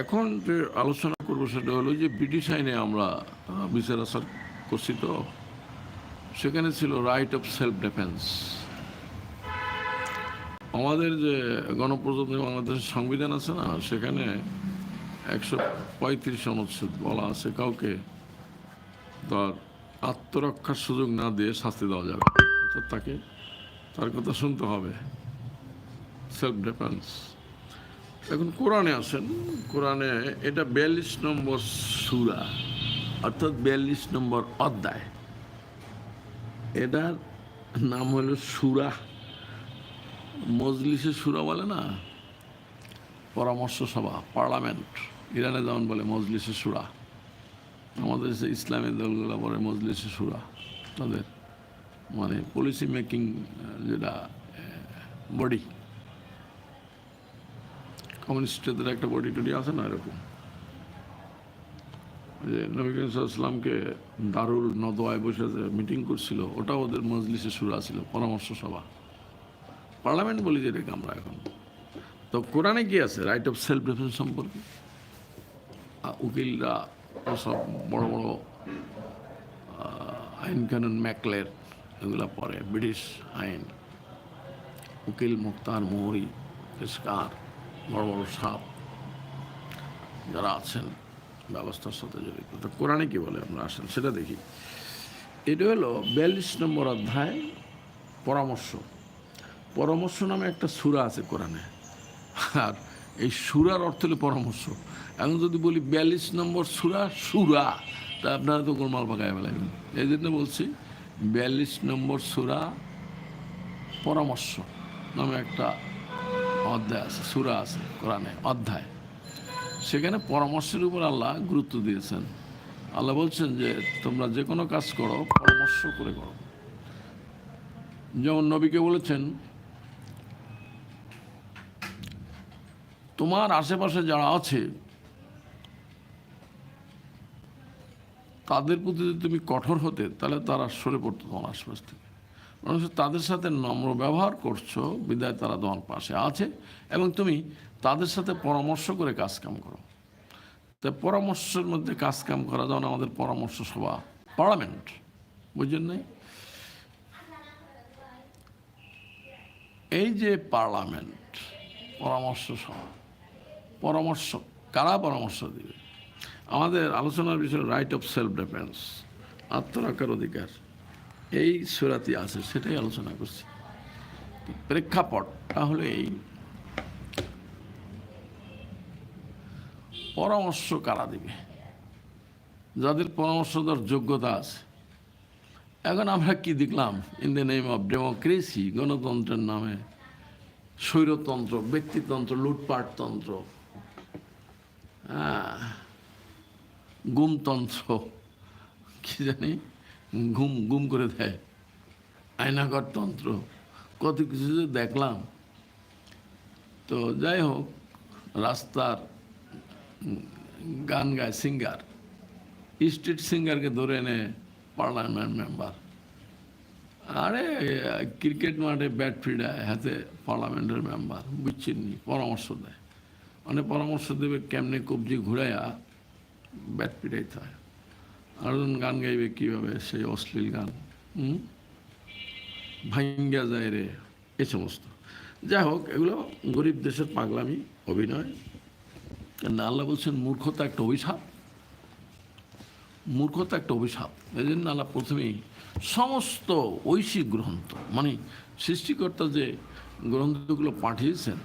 এখন যে আলোচনা করব সেটা হলো যে ব্রিটিশ আইনে আমরা বিচার আসার করছি তো সেখানে ছিল রাইট অফ সেলফ ডিফেন্স আমাদের যে গণপ্রজাতন্ত্রী বাংলাদেশের সংবিধান আছে না, সেখানে একশো পঁয়ত্রিশ অনুচ্ছেদ বলা আছে, কাউকে তার আত্মরক্ষার সুযোগ না দিয়ে শাস্তি দেওয়া যাবে অর্থাৎ তাকে, তার কথা শুনতে হবে। সেলফ ডিফেন্স এখন কোরআনে আছেন, কোরআনে এটা বিয়াল্লিশ নম্বর সুরা, অর্থাৎ বিয়াল্লিশ নম্বর অধ্যায়। এটার নাম হলো সুরা। মজলিসে সুরা বলে না? পরামর্শ সভা, পার্লামেন্ট। ইরানে যেমন বলে মজলিসে সুরা। আমাদের দেশে ইসলামী দলগুলো বলে মজলিসে সুরা। তাদের মানে পলিসি মেকিং যেটা বডি কমিউনিস্টদের একটা বডি টডি আছে না এরকম? যে নবী করিম সাল্লামকে দারুল নদোয়ায় বসে যে মিটিং করছিল ওটা ওদের মজলিসে সুরা ছিল পরামর্শ সভা। পার্লামেন্ট বলি যেটাকে আমরা এখন। তো কোরআনে কি আছে? রাইট অফ সেলফ ডিফেন্স সম্পর্কে উকিলরা সব বড় বড় আইন কানুন ম্যাকলের এগুলো পড়ে, ব্রিটিশ আইন। উকিল মুক্তার মোহরি পেশকার। বড় সাপ যারা আছেন, ব্যবস্থার সাথে জড়িত। তো কোরআনে কি বলে? আমরা আসেন, সেটা দেখি। এটা হলো বিয়াল্লিশ নম্বর অধ্যায়, পরামর্শ। পরামর্শ নামে একটা সুরা আছে কোরআনে। আর এই সুরার অর্থ হলো পরামর্শ। এখন যদি বলি বিয়াল্লিশ নম্বর সুরা সুরা, তা আপনারা তো গোলমাল পাকায় ফেলাবেন এই জন্য বলছি, বিয়াল্লিশ নম্বর সুরা পরামর্শ নামে একটা অধ্যায় আছে, সুরা আছে, কোরআনে, অধ্যায়। সেখানে পরামর্শের উপর আল্লাহ গুরুত্ব দিয়েছেন। আল্লাহ বলছেন যে, তোমরা যে কোনো কাজ করো, পরামর্শ করে করো। যেমন নবীকে বলেছেন, তোমার আশেপাশে যারা আছে, তাদের প্রতি যদি তুমি কঠোর হতে, তাহলে তারা সরে পড়তো তোমার আশপাশ থেকে। মানুষ তাদের সাথে নম্র ব্যবহার করছ, বিদায় তারা তোমার পাশে আছে, এবং তুমি তাদের সাথে পরামর্শ করে কাজ কাম করো। তা পরামর্শের মধ্যে কাজ কাম করা যেমন আমাদের পরামর্শ সভা, পার্লামেন্ট, বুঝলেন নাই? এই যে পার্লামেন্ট, পরামর্শ সভা, পরামর্শ, কারা পরামর্শ দিবে? আমাদের আলোচনার বিষয় রাইট অফ সেলফ ডিফেন্স আত্মরক্ষার অধিকার। এই সুরাতি আছে সেটাই আলোচনা করছি। প্রেক্ষাপট তাহলে এই পরামর্শ কারা দিবে? যাদের পরামর্শ দেওয়ার যোগ্যতা আছে। এখন আমরা কি দেখলাম? In the name of democracy গণতন্ত্রের নামে স্বৈরতন্ত্র ব্যক্তিতন্ত্র লুটপাটতন্ত্র হ্যাঁ, গুমতন্ত্র কি জানি? ঘুম ঘুম করে দেয়। আয়নাঘর তন্ত্র, কত কিছু যে দেখলাম। তো যাই হোক, রাস্তার গান গায় সিঙ্গার স্ট্রিট সিঙ্গারকে ধরে এনে পার্লামেন্ট মেম্বার আরে ক্রিকেট মাঠে ব্যাট ফিডায়, হাতে পার্লামেন্টের মেম্বার বুঝছেন নি পরামর্শ দেয়। মানে পরামর্শ দেবে কেমনে কবজি ঘুরাইয়া ব্যাট পিটাইতে হয়। আরেকজন গান গাইবে কীভাবে? সেই অশ্লীল গান। ভাঙ্গা যায় রে, এ সমস্ত। যাই হোক, এগুলো গরিব দেশের পাগলামি, অভিনয়। কেন আল্লাহ বলছেন, মূর্খতা একটা অভিশাপ। মূর্খতা একটা অভিশাপ। এই জন্য আল্লাহ প্রথমেই সমস্ত ঐশিক গ্রন্থ মানে সৃষ্টিকর্তা যে গ্রন্থগুলো পাঠিয়েছেন,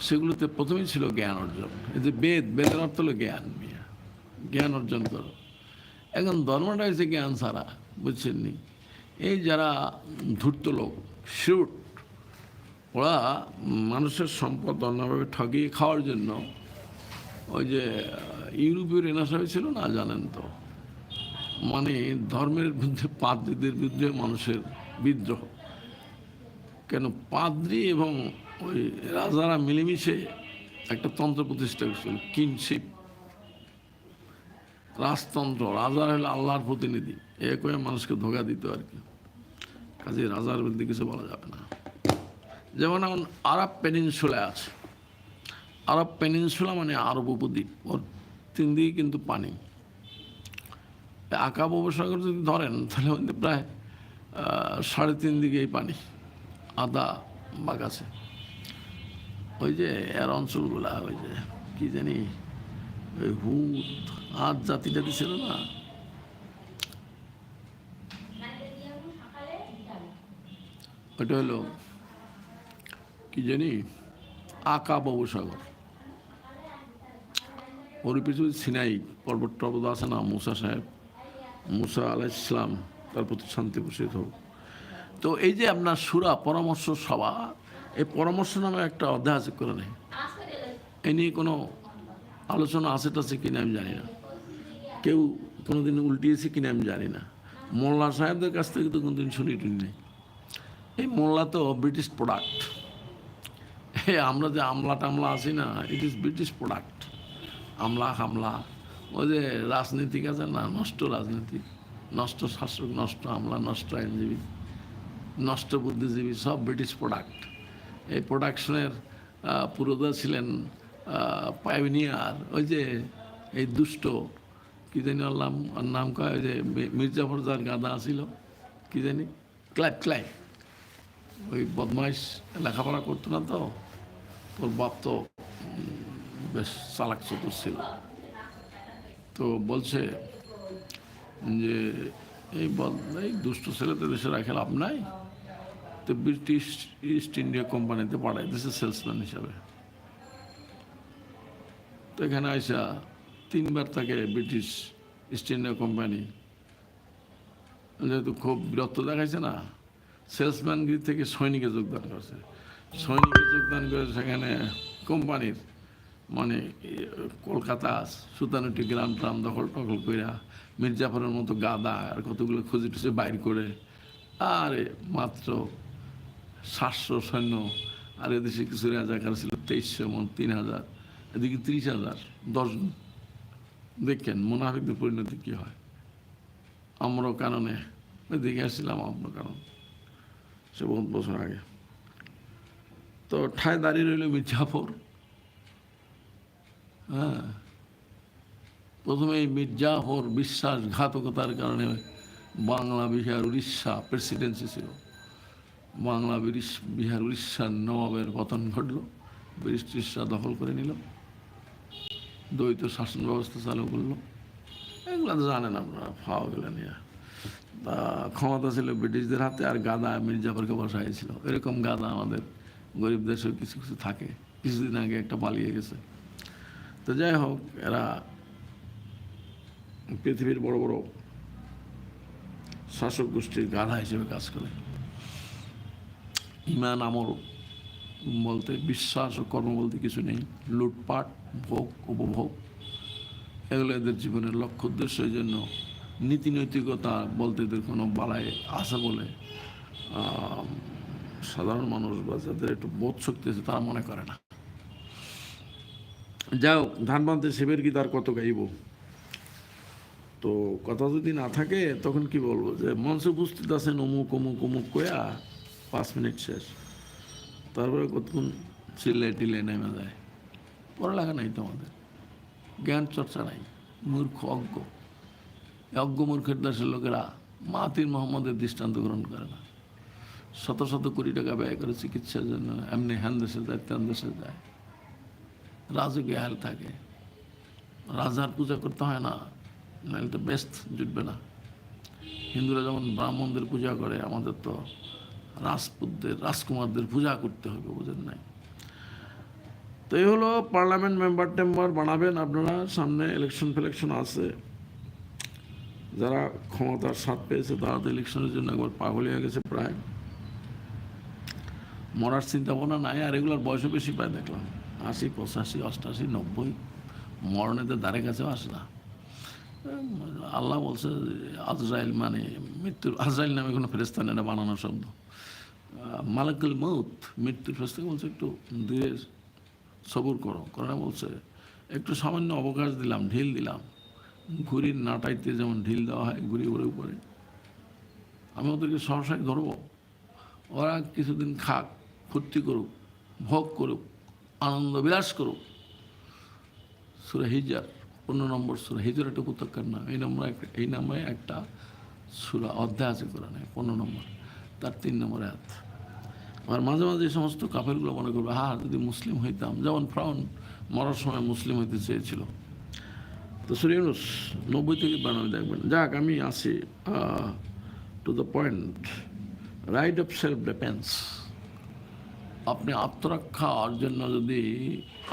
সেগুলোতে প্রথমেই ছিল জ্ঞান অর্জন। এই যে বেদ, বেদের অর্থ হলো জ্ঞান জ্ঞান অর্জন করো। এখন ধর্মটা হয়েছে জ্ঞান ছাড়া বুঝছেন নি? এই যারা ধূর্ত লোক শিউট ওরা মানুষের সম্পদ অন্যভাবে ঠগিয়ে খাওয়ার জন্য ওই যে ইউরোপীয় রেনাসা হয়েছিল না, জানেন তো? মানে ধর্মের বিরুদ্ধে, পাদ্রীদের বিরুদ্ধে মানুষের বিদ্রোহ। কেন পাদ্রি এবং ওই রাজারা মিলেমিশে একটা তন্ত্র প্রতিষ্ঠা করেছিল কিনশিপ রাজতন্ত্র, রাজা হলো আল্লাহর প্রতিনিধি। এ করে মানুষকে ধোকা দিত আর কি। কাজে রাজার বিরুদ্ধে কিছু বলা যাবে না। যেমন এখন আরব পেনিনসুলায় আছে। আরব পেনিনসুলা মানে আরব উপদ্বীপ। ওর তিন দিকে কিন্তু পানি। আঁকা উপসাগর যদি ধরেন, তাহলে প্রায় সাড়ে তিন দিকেই পানি আদা বাগাছে ওই যে এর অঞ্চলগুলা, ওই যে, কি জানি হুত আজ জাতি জাতি ছিল না। ওটা হলো, কি জানি, আকা ববসাগর। ওর পিছনে সিনাই পর্বত টর্বত আছে না, মুসা সাহেব, মুসা আলাহ ইসলাম তার প্রতি শান্তি বসিত হোক তো এই যে আপনার সুরা পরামর্শ সভা, এই পরামর্শ নামে একটা অধ্যায় আছে করে নেই এ নিয়ে কোনো আলোচনা আছে টাছে কিনা আমি জানি না। কেউ কোনোদিন উল্টিয়েছে কিনা আমি জানি না। মোল্লা সাহেবদের কাছ থেকে তো কোনোদিন শুনি টুনি নেই। এই মোল্লা তো ব্রিটিশ প্রোডাক্ট। এই আমরা যে আমলা টামলা আছি না ইট ইজ ব্রিটিশ প্রোডাক্ট। আমলা হামলা, ওই যে রাজনীতিক আছে না, নষ্ট রাজনীতি। নষ্ট শাসক, নষ্ট আমলা, নষ্ট আইনজীবী, নষ্ট বুদ্ধিজীবী, সব ব্রিটিশ প্রোডাক্ট। এই প্রোডাকশনের পুরোদা ছিলেন পাইনিয়ার ওই যে এই দুষ্ট, কি জানি ওর নাম ওর নাম কয়, ওই যে মির্জাফর যার গাদা ছিল কি জানি ক্লাইব ক্লাইব ওই বদমাইশ লেখাপড়া করতো না তো, তোর বাপ তো বেশ চালাক চতুর ছিল। তো বলছে যে, এই এই দুষ্ট ছেলেদের দেশে রাখে লাভ নাই, তো ব্রিটিশ ইস্ট ইন্ডিয়া কোম্পানিতে দিয়েছে সেলসম্যান হিসাবে। তো এখানে আইসা তিনবার তাকে ব্রিটিশ ইস্ট ইন্ডিয়া কোম্পানি, যেহেতু খুব বিরক্ত দেখাইছে না সেলসম্যানগিরি থেকে সৈনিকে যোগদান করছে। সৈনিকে যোগদান করে সেখানে কোম্পানির মানে কলকাতা সুতানুটি গ্রাম ট্রাম দখল টখল কইরা মির্জাফরের মতো গাদা আর কতগুলো খুঁজে টুজে বাইর করে, আরে মাত্র সাতশো সৈন্য আর এদেশে কিছু রাজা রাজাকার ছিল তেইশশো মন, তিন হাজার। এদিকে ত্রিশ হাজার দশজন দেখেন, মোনাফিকদের পরিণতি কী হয়? আমরাও কারণে দেখে আসছিলাম আমরা কারণ। সে বহুত বছর আগে। তো ঠায় দাঁড়িয়ে রইল মির্জাফর হ্যাঁ। প্রথমে মির্জাফর বিশ্বাসঘাতকতার কারণে বাংলা, বিহার, উড়িষ্যা প্রেসিডেন্সি ছিল। বাংলা বিহার, উড়িষ্যার নবাবের পতন ঘটল। ব্রিটিশরা দখল করে নিল। দ্বৈত শাসন ব্যবস্থা চালু করল। এগুলো তো জানেন আপনারা ফাওয়া গেলে নিয়ে। তা ক্ষমতা ছিল ব্রিটিশদের হাতে আর গাদা মির্জাফরকে বসাইছিল। এরকম গাদা আমাদের গরিব দেশেও কিছু কিছু থাকে, কিছুদিন আগে একটা পালিয়ে গেছে। তো যাই হোক, এরা পৃথিবীর বড় বড় শাসক গোষ্ঠীর গাধা হিসেবে কাজ করে। ইমান, আমল বলতে বিশ্বাস ও কর্ম বলতে কিছু নেই। লুটপাট ভোগ, উপভোগ। এগুলো এদের জীবনের লক্ষ্য উদ্দেশ্য, এই জন্য নীতি নৈতিকতা বলতে এদের কোনো বালাই আছে বলে সাধারণ মানুষ বা যাদের একটু বোধ শক্তি আছে, তারা মনে করে না। যাও ধান বানতে শিবের কি তার কত গাইব? তো কথা যদি না থাকে, তখন কি বলব যে, মঞ্চে উপস্থিত আছেন অমুক অমুক অমুক কয়া পাঁচ মিনিট শেষ। তারপরে কতক্ষণ চিল্লে টিল্লে নেমে যায়। পড়ালেখা নাই তোমাদের। জ্ঞান চর্চা নাই, মূর্খ, অজ্ঞ। অজ্ঞ মূর্খের দেশের লোকেরা মাতির মোহাম্মদের দৃষ্টান্ত গ্রহণ করে না। শত শত কোটি টাকা ব্যয় করে চিকিৎসার জন্য এমনি হ্যান দেশে যায় তেন দেশে যায়। রাজকীয় হাল থাকে। রাজার পূজা করতে হয় না, নাহলে তো ব্যস্ত জুটবে না। হিন্দুরা যেমন ব্রাহ্মণদের পূজা করে, আমাদের তো রাজপুতদের, রাজকুমারদের পূজা করতে হবে, বুঝেন নাই? তো এই হলো পার্লামেন্ট মেম্বার টেম্বার বানাবেন আপনারা, সামনে ইলেকশন ফিলেকশন আছে। যারা ক্ষমতার স্বাদ পেয়েছে তারা তো ইলেকশনের জন্য একবার পাগল হয়ে গেছে প্রায়। মরার চিন্তা ভাবনা নাই, আর এগুলোর বয়সও বেশি পায়, দেখলাম। আশি, পঁচাশি, অষ্টাশি, নব্বই মরণেদের দ্বারে কাছেও আসে না। আল্লাহ বলছে আজরাইল মানে মৃত্যুর, আজরাইল নামে কোনো ফেরেস্তা নেই, এটা বানানো শব্দ। মালাকুল মৌত মৃত্যুর ফেরেস্তাকে বলছে একটু ধীরে সবুর করো। করোনা বলছে, একটু সামান্য অবকাশ দিলাম, ঢিল দিলাম। ঘুড়ির নাটাইতে যেমন ঢিল দেওয়া হয়, ঘুড়ি ঘুরে উপরে। আমি ওদেরকে সহসায় ধরবো। ওরা কিছুদিন খাক, ফুর্তি করুক, ভোগ করুক, আনন্দ বিলাস করুক। সুরা হিজার, পনেরো নম্বর সুরা। হিজার একটা উপত্যকার নাম। এই নম্বর এই নামে একটা সুরা অধ্যায় আছে কোরআনে, পনেরো নম্বর, তার তিন নম্বর হাত আর মাঝে মাঝে এই সমস্ত কাফেরগুলো মনে করবে হ্যাঁ যদি মুসলিম হইতাম। যেমন ফ্রাউন মরার সময় মুসলিম হইতে চেয়েছিল। তো সুরিয়ানুস নব্বই থেকে বানাবে দেখবেন। যাক, আমি আসি to the point right of self defence আপনি আত্মরক্ষার জন্য যদি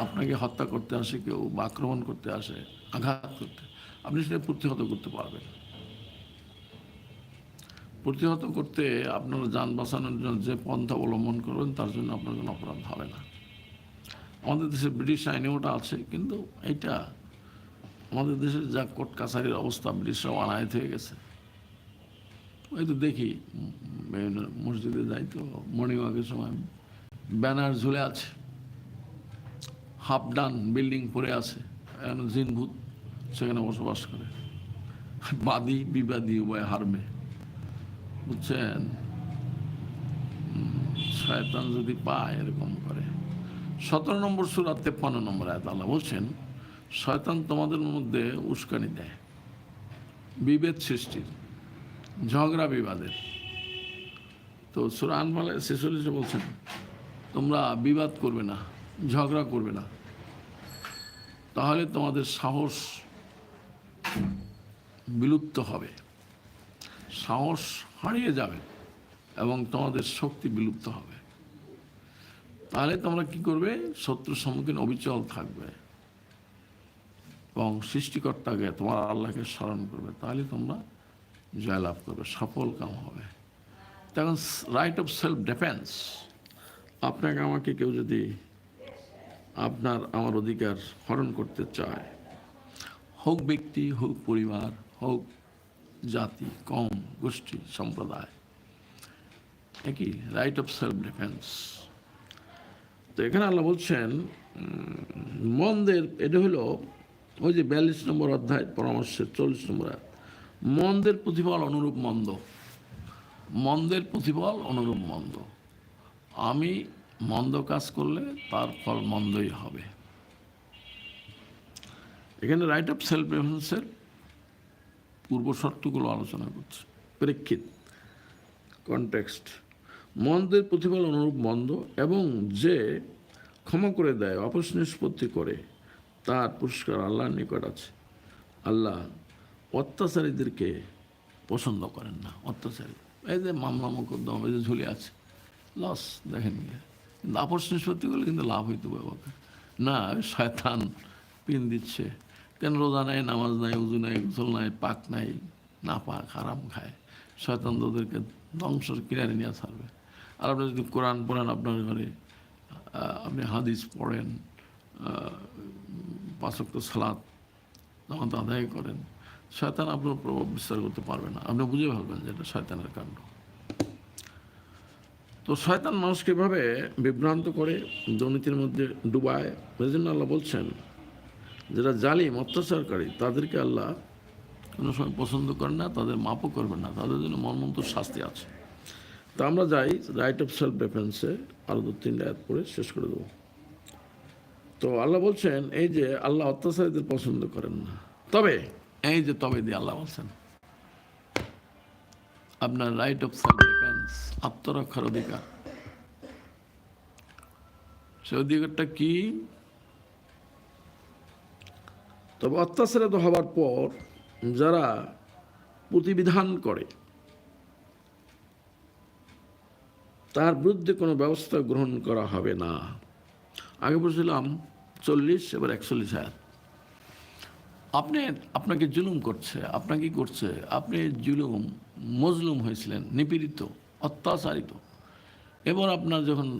আপনাকে হত্যা করতে আসে, কেউ বা আক্রমণ করতে আসে, আঘাত করতে, আপনি সেটা প্রতিহত করতে পারবেন। প্রতিহত করতে আপনারা যান বাঁচানোর জন্য যে পন্থা অবলম্বন করবেন, তার জন্য আপনার কোনো অপরাধ হবে না। আমাদের দেশে ব্রিটিশ আইনে ওটা আছে, কিন্তু এটা আমাদের দেশের যা কোর্ট কাছারির অবস্থা, ব্রিটিশরাও আনায়ত হয়ে গেছে। ওই তো দেখি, বিভিন্ন মসজিদে যাই তো মর্নিং ওয়াকের সময় ব্যানার ঝুলে আছে হাফ ডান বিল্ডিং পড়ে আছে জিনভূত, সেখানে বসবাস করে। বাদী, বিবাদী, উভয় হারবে। বুঝছেন? শয়তান যদি পায় এরকম করে। সতেরো নম্বর সুরা তেপ্পান্ন নম্বর আয়াত, আল্লাহ বলছেন, শয়তান তোমাদের মধ্যে উস্কানি দেয়। বিভেদ সৃষ্টির, ঝগড়া বিবাদের। তো সুরা আনফালে ছেচল্লিশে বলছেন, তোমরা বিবাদ করবে না, ঝগড়া করবে না। তাহলে তোমাদের সাহস বিলুপ্ত হবে। সাহস হারিয়ে যাবে এবং তোমাদের শক্তি বিলুপ্ত হবে। তাহলে তোমরা কি করবে? শত্রুর সম্মুখীন অবিচল থাকবে এবং সৃষ্টিকর্তাকে তোমার আল্লাহকে স্মরণ করবে। তাহলে তোমরা জয়লাভ করবে, সফল কাম হবে। তখন রাইট অফ সেলফ ডিফেন্স আপনাকে আমাকে কেউ যদি আপনার, আমার অধিকার হরণ করতে চায়, হোক ব্যক্তি, হোক পরিবার, হোক জাতি, কম, গোষ্ঠী, সম্প্রদায়। একই রাইট অফ সেলফ ডিফেন্স তো এখানে আল্লাহ বলছেন মন্দের, এটা হলো ওই যে বিয়াল্লিশ নম্বর অধ্যায় পরামর্শের চল্লিশ নম্বর মন্দের প্রতিফল অনুরূপ মন্দ। মন্দের প্রতিফল অনুরূপ মন্দ। আমি মন্দ কাজ করলে তার ফল মন্দই হবে। এখানে রাইট অফ সেলফ ডিফেন্সের পূর্ব শর্তগুলো আলোচনা করছে। প্রেক্ষিত কনটেক্সট মন্দের প্রতিফল অনুরূপ মন্দ এবং যে ক্ষমা করে দেয়, অপস নিষ্পত্তি করে, তার পুরস্কার আল্লাহর নিকট আছে। আল্লাহ অত্যাচারীদেরকে পছন্দ করেন না, অত্যাচারী। এই যে মামলা মোকদ্দমা, এই যে ঝুলে আছে লস দেখেন গিয়ে কিন্তু আপস নিষ্পত্তি করলে কিন্তু লাভ হইতে বাবাকে না, শয়তান পিন দিচ্ছে। কেন রোজা নাই, নামাজ নাই, উজু নাই, গোসল নাই, পাক নাই, না পাক, হারাম খায়। শয়তান তো ওদেরকে ধ্বংসর কিনারে নিয়ে ছাড়বে। আর আপনি যদি কোরআন পড়েন আপনার ঘরে আপনি হাদিস পড়েন পাঁচক্ত সালাদ জামাত আদায় করেন, শয়তান আপনার প্রভাব বিস্তার করতে পারবে না। আপনি বুঝে ফেলবেন যে এটা শয়তানের কাণ্ড। তো শয়তান মানুষকে এভাবে বিভ্রান্ত করে দুর্নীতির মধ্যে ডুবায়। এই আল্লাহ বলছেন যারা জালিম, অত্যাচারকারী, তাদেরকে আল্লাহ কোনো সময় পছন্দ করেন না, তাদের মাপও করবেন না, তাদের জন্য মর্মন্ত শাস্তি আছে। তো আমরা যাই রাইট অফ সেলফ ডিফেন্সে আরও দু তিনটা অ্যাড পরে শেষ করে দেবো। তো আল্লাহ বলছেন, এই যে আল্লাহ অত্যাচারীদের পছন্দ করেন না। তবে এই যে তবে দিয়ে আল্লাহ বলছেন, আপনার রাইট অফ সেলফ ডিফেন্স আত্মরক্ষার অধিকার, সে অধিকারটা কি? তবে অত্যাচারিত হওয়ার পর যারা প্রতিবিধান করে, তার বিরুদ্ধে কোনো ব্যবস্থা গ্রহণ করা হবে না। আগে বলছিলাম চল্লিশ, এবার একচল্লিশ হাজার। আপনি, আপনাকে জুলুম করছে, আপনাকে করছে? আপনি জুলুম, মজলুম হয়েছিলেন, নিপীড়িত, অত্যাচারিত। এবার আপনার যখন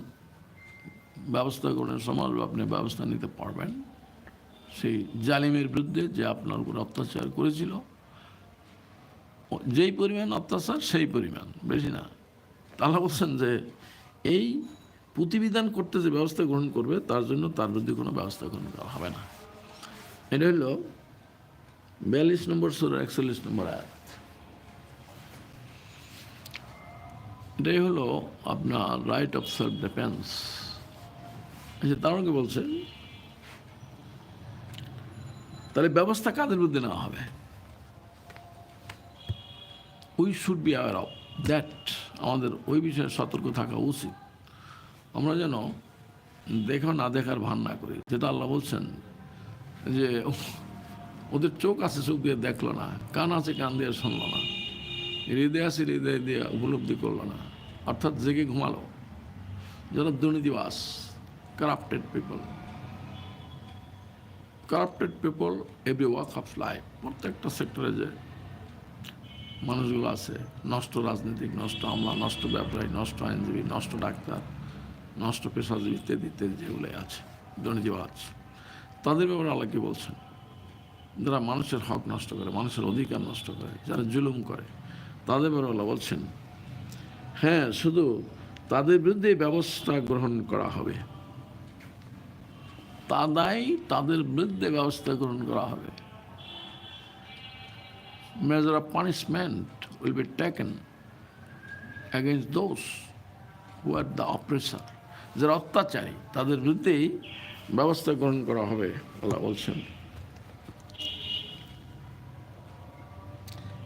ব্যবস্থা করেন সমাজ আপনি ব্যবস্থা নিতে পারবেন। সেই জালিমের বিরুদ্ধে যে আপনার উপর অত্যাচার করেছিল যেই পরিমাণ অত্যাচার, সেই পরিমাণ, বেশি না। তাহলে বলছেন যে, এই প্রতিবিধান করতে যে ব্যবস্থা গ্রহণ করবে, তার জন্য তার বিরুদ্ধে কোনো ব্যবস্থা গ্রহণ করা হবে না। এটা হলো বিয়াল্লিশ নম্বর সুর একচল্লিশ নম্বর আয়াত। এটাই হলো আপনার রাইট অফ সেলফ ডিফেন্স আচ্ছা তার বলছেন তাহলে ব্যবস্থা কাদের বিরুদ্ধে নেওয়া হবে? We should be aware of that আমাদের ওই বিষয়ে সতর্ক থাকা উচিত। আমরা যেন দেখা না দেখার ভান না করি। যেটা আল্লাহ বলছেন যে, ওদের চোখ আছে, চোখ দিয়ে দেখল না, কান আছে, কান দিয়ে শুনলো না, হৃদয় আছে, হৃদয় দিয়ে উপলব্ধি করল না, অর্থাৎ জেগে ঘুমালো। যারা দুর্নীতিবাস corrupted people corrupted people every walk of life প্রত্যেকটা সেক্টরে যে মানুষগুলো আছে, নষ্ট রাজনীতিক, নষ্ট আমলা, নষ্ট ব্যবসায়ী, নষ্ট আইনজীবী, নষ্ট ডাক্তার, নষ্ট পেশাজীবী ইত্যাদি ইত্যাদি যেগুলো আছে দুর্নীতিবাজ তাদের ব্যাপারে আল্লাহ কি বলছেন? যারা মানুষের হক নষ্ট করে, মানুষের অধিকার নষ্ট করে, যারা জুলুম করে, তাদের ব্যাপারে আল্লাহ বলছেন হ্যাঁ শুধু তাদের বিরুদ্ধে ব্যবস্থা গ্রহণ করা হবে। তাদাই তাদের বিরুদ্ধে ব্যবস্থা গ্রহণ করা হবে। Measure of punishment will be taken against those who are the oppressor যারা অত্যাচারী, তাদের বিরুদ্ধেই ব্যবস্থা গ্রহণ করা হবে, আল্লাহ বলছেন।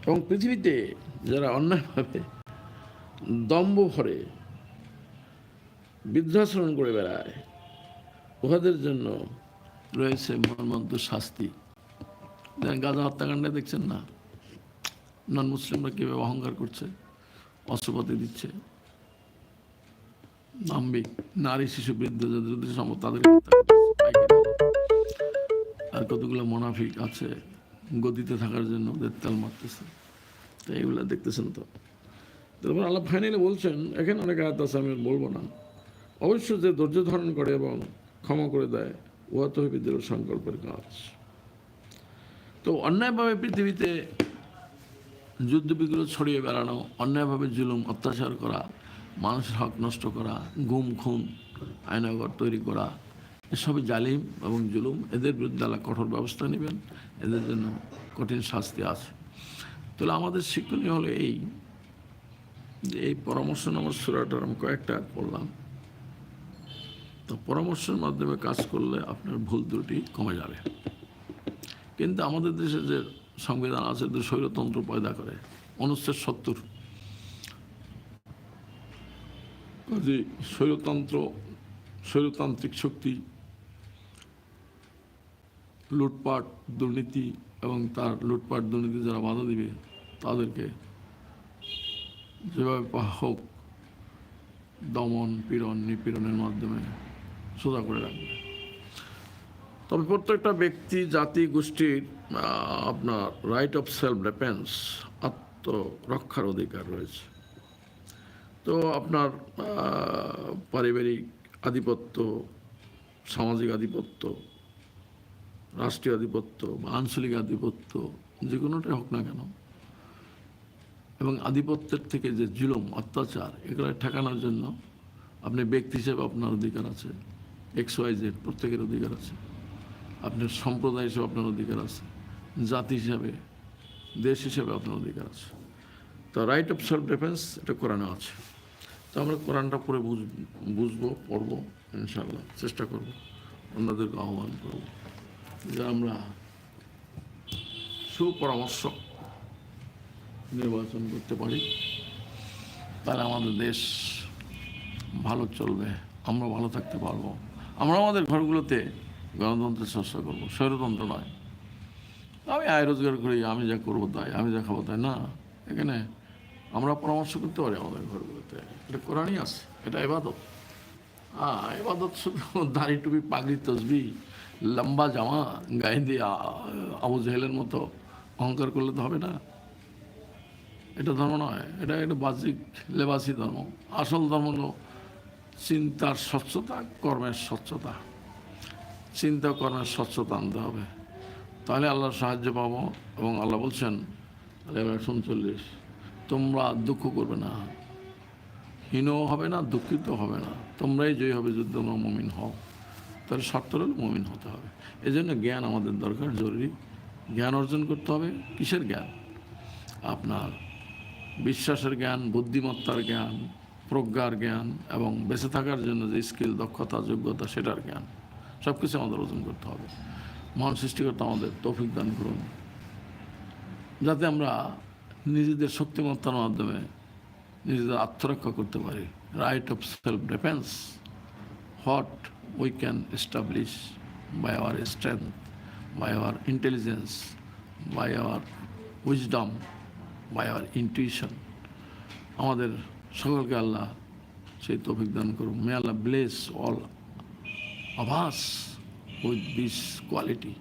এবং পৃথিবীতে যারা অন্যায়ভাবে দম্ভ ভরে বৃদ্ধাচরণ করে বেড়ায় উহাদের জন্য রয়েছে মর্মন্ত শাস্তি। গাজা হত্যাকাণ্ডে দেখছেন না? নন মুসলিমরা কীভাবে অহংকার করছে? অস্ত্রপাতি দিচ্ছে? নামবিক নারী শিশু বৃদ্ধ যাদের সম্ভব তাদেরকে হত্যা করতেছে, পাইকারি দর। আর কতগুলো মোনাফিক আছে গদিতে থাকার জন্য ওদের তেল মারতেছে। তো এইগুলো দেখতেছেন তো? তারপর আল্লাহ ফাইনালি বলছেন এখানে অনেক আয়াত আছে আমি বলব না। অবশ্য যে ধৈর্য ধারণ করে এবং ক্ষমা করে দেয়। উহা দৃঢ় সংকল্পের কাজ। তো অন্যায়ভাবে পৃথিবীতে যুদ্ধ বিগ্রহ ছড়িয়ে বেড়ানো, অন্যায়ভাবে জুলুম, অত্যাচার করা, মানুষের হক নষ্ট করা, গুম, খুন আয়নাগর তৈরি করা, এসবই জালিম এবং জুলুম। এদের বিরুদ্ধে আল্লাহ কঠোর ব্যবস্থা নেবেন। এদের জন্য কঠিন শাস্তি আছে। তাহলে আমাদের শিক্ষণীয় হলো এই যে এই পরামর্শ নামার সুরাটার আমি কয়েকটা পড়লাম। তো পরামর্শের মাধ্যমে কাজ করলে আপনার ভুল ত্রুটি কমে যাবে। কিন্তু আমাদের দেশে যে সংবিধান আছে, যে স্বৈরতন্ত্র পয়দা করে, অনুচ্ছেদ সত্তর। যে স্বৈরতন্ত্র, স্বৈরতান্ত্রিক শক্তি, লুটপাট, দুর্নীতি এবং তার লুটপাট, দুর্নীতি যারা বাধা দিবে, তাদেরকে যেভাবে হোক দমন, পীড়ন, নিপীড়নের মাধ্যমে সোজা করে রাখবে। তবে প্রত্যেকটা ব্যক্তি, জাতি, গোষ্ঠীর আপনার রাইট অফ সেলফ ডিফেন্স আত্মরক্ষার অধিকার রয়েছে। তো আপনার পারিবারিক আধিপত্য, সামাজিক আধিপত্য, রাষ্ট্রীয় আধিপত্য বা আঞ্চলিক আধিপত্য, যে কোনোটাই হোক না কেন, এবং আধিপত্যের থেকে যে জুলুম, অত্যাচার, এগুলো ঠেকানোর জন্য আপনি ব্যক্তি হিসেবে আপনার অধিকার আছে। এক্স ওয়াই জেড প্রত্যেকের অধিকার আছে। আপনার সম্প্রদায় হিসেবে আপনার অধিকার আছে। জাতি হিসাবে, দেশ হিসাবে আপনার অধিকার আছে। তো রাইট অফ সেলফ ডিফেন্স এটা কোরআনে আছে। তো আমরা কোরআনটা পড়ে বুঝ, বুঝব, পড়ব ইনশাল্লাহ চেষ্টা করব, অন্যদেরকে আহ্বান করব যে আমরা সুপরামর্শ নির্বাচন করতে পারি। তাহলে আমাদের দেশ ভালো চলবে, আমরা ভালো থাকতে পারব। আমরা আমাদের ঘরগুলোতে গণতন্ত্রের চর্চা করব, স্বৈরতন্ত্র নয়। আমি আয় রোজগার করি, আমি যা করব তাই, আমি যা খাব তাই, না। এখানে আমরা পরামর্শ করতে পারি আমাদের ঘরগুলোতে। এটা কোরআনই আছে, এটা এবাদত হ্যাঁ এবাদত শুধু দাড়ি টুপি, পাগড়ি, তসবি, লম্বা জামা, গায়ে দিয়ে আবু জেহেলের মতো অহংকার করলে তো হবে না। এটা ধর্ম নয়, এটা একটা বাহ্যিক, লেবাসী ধর্ম। আসল ধর্ম হলো চিন্তার স্বচ্ছতা, কর্মের স্বচ্ছতা। চিন্তা, কর্মের স্বচ্ছতা আনতে হবে। তাহলে আল্লাহর সাহায্য পাবো এবং আল্লাহ বলছেন উনচল্লিশ, তোমরা দুঃখ করবে না। হীনও হবে না, দুঃখিত হবে না। তোমরাই জয়ী হবে যদি তোমরা মমিন হও। তাহলে শর্ত মমিন হতে হবে। এই জন্য জ্ঞান আমাদের দরকার, জরুরি। জ্ঞান অর্জন করতে হবে। কিসের জ্ঞান? আপনার বিশ্বাসের জ্ঞান, বুদ্ধিমত্তার জ্ঞান প্রজ্ঞার জ্ঞান এবং বেঁচে থাকার জন্য যে স্কিল, দক্ষতা, যোগ্যতা, সেটার জ্ঞান সব কিছু আমাদের অর্জন করতে হবে। মহান সৃষ্টিকর্তা আমাদের তৌফিক দান করুন। যাতে আমরা নিজেদের শক্তিমত্তার মাধ্যমে নিজেদের আত্মরক্ষা করতে পারি। Right of self defence what we can establish by our strength by our intelligence by our wisdom by our intuition আমাদের সকলকে আল্লাহ সেই তফিক দান করুন may Allah bless all of us with this quality.